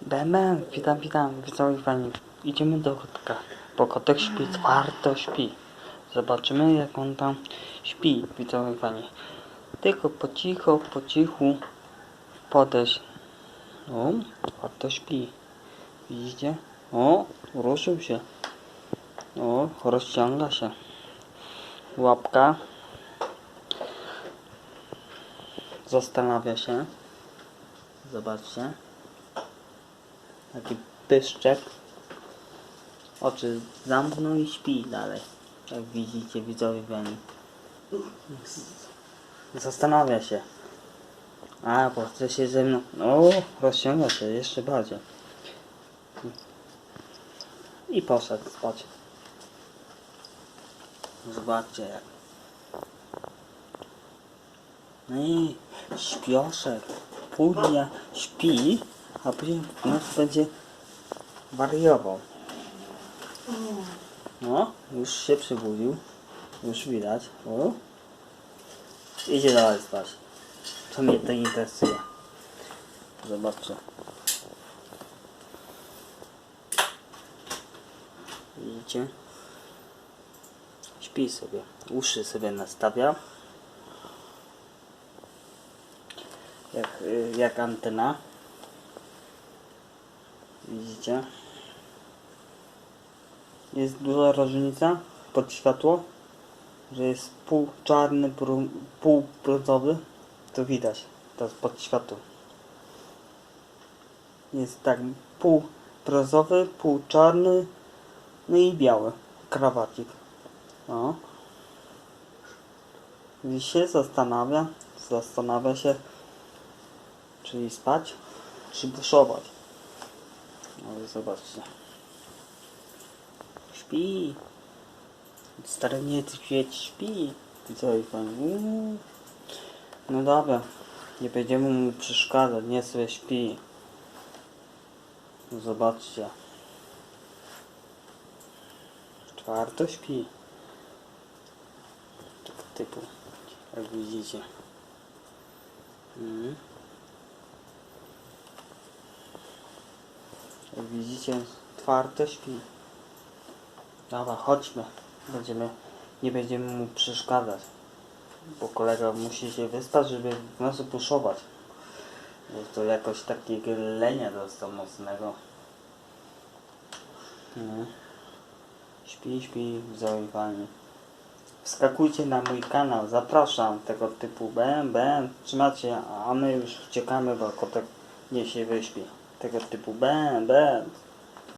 Bemen, witam, witam, widzowie pani. Idziemy do kotka, bo kotek śpi, twardo śpi. Zobaczymy jak on tam śpi, widzowie pani. Tylko po cicho, po cichu podejść. O, twardo śpi. Widzicie? O, ruszył się. O, rozciąga się. Łapka. Zastanawia się. Zobaczcie. Taki pyszczek. Oczy zamknął i śpi dalej. Jak widzicie, widzowie pani. Zastanawia się. A, bo chce się ze mną. O, rozciąga się jeszcze bardziej. I poszedł spać. Zobaczcie jak. No i śpioszek. Później śpi, a później nocy będzie wariował. No, już się przebudził. Już widać. O. Idzie dalej spać. Co mnie to interesuje. Zobaczcie. Widzicie? Śpi sobie. Uszy sobie nastawia. Jak, y, jak antena. Widzicie? Jest duża różnica pod światło, że jest pół czarny, pół brązowy. To widać. To jest pod światło. Jest tak pół brązowy, pół czarny, no i biały. Krawacik. O. I się zastanawia, zastanawia się, czy spać, czy buszować. Ale zobaczcie. Śpi. Stary niedźwiedź śpi. Co i pan? Uuu. No dobra. Nie będziemy mu przeszkadzać, nie sobie śpi. No Zobaczcie. Czwarto śpi. Tak typu. Jak widzicie. Mhm. Jak widzicie, twardo śpi. Dobra, chodźmy. Będziemy, nie będziemy mu przeszkadzać. Bo kolega musi się wyspać, żeby w nocy puszować. Bo to jakoś takiego lenia dostał mocnego. No. Śpi, śpi, zaufani. Wskakujcie na mój kanał, zapraszam tego typu bam, bam, trzymacie, a my już uciekamy, bo kotek nie się wyśpi. Tego typu bam, bam.